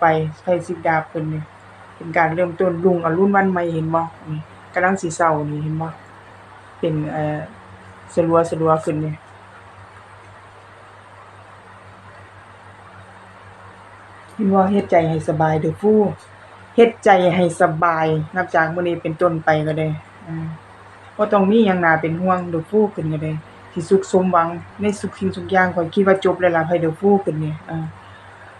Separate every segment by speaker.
Speaker 1: ไปไพ่สิบดาบเพิ่นนี่เป็นการเริ่มต้นรุ่งอรุณวันใหม่เห็นบ่นี่กำลังสิเช้านี่เห็นบ่เป็นเอ่อสลัวๆขึ้นนี่เห็นบ่เฮ็ดใจให้สบายเด้อฟูเฮ็ดใจให้สบาย นับจากมื้อนี้เป็นต้นไปก็ได้อ่าบ่ต้องมีหยังน่าเป็นห่วงเด้อฟูขึ้นก็ได้สิสุขสมหวังในทุกสิ่งทุกอย่างข้อยคิดว่าจบแล้วล่ะไผเด้อฟูขึ้นนี่อ่า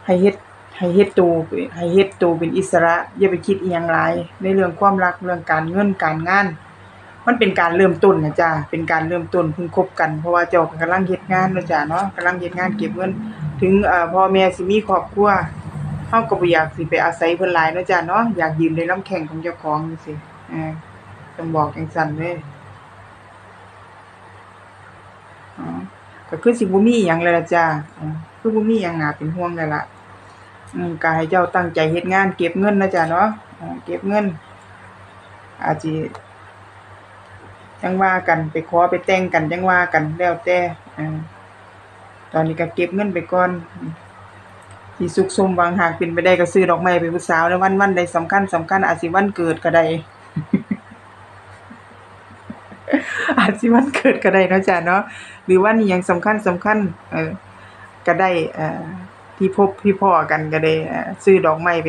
Speaker 1: ให้เฮ็ด ให้เฮ็ดตัวให้เฮ็ดตัวเป็นอิสระ อย่าไปคิดอิหยังหลายในเรื่องความรักเรื่องการเงินการงาน มันเป็นการเริ่มต้นนะจ้ะเป็นการเริ่มต้นเพิ่งคบกัน เพราะว่าเจ้าก็กำลังเฮ็ดงานนะจ้ะเนาะกำลังเฮ็ดงานเก็บเงิน ถึงเอ่อพ่อแม่สิมีครอบครัวเฮาก็บ่อยากสิไปอาศัยเพิ่นหลายนะจ้ะเนาะอยากยืนในลำแข้งของเจ้าของจังซี่เออต้องบอกจังซั่นเด้ก็คือสิบ่มีอิหยังแล้วล่ะจ้ะคือบ่มีอิหยังน่าเป็นห่วงแล้วล่ะ อืมก็ให้เจ้าตั้งใจเฮ็ดงาน เก็บเงินนะจ๊ะเนาะอ่าเก็บเงิน อาจสิจังว่ากันไปขอไปแต่งกันจังว่ากันแล้วแต่อ่าตอนนี้ก็เก็บเงินไปก่อนอืมสิสุขสมหวังหากเป็นไปได้ก็ซื้อดอกไม้ไปผู้สาวในวันวันใดสำคัญสำคัญอาจสิวันเกิดก็ได้ อาจสิวันเกิดก็ได้เนาะจ้ะเนาะหรือวันอิหยังสำคัญสำคัญ เออก็ได้อ่อ ที่พบพี่พ่อกันก็ได้ซื้อดอกไม้ไป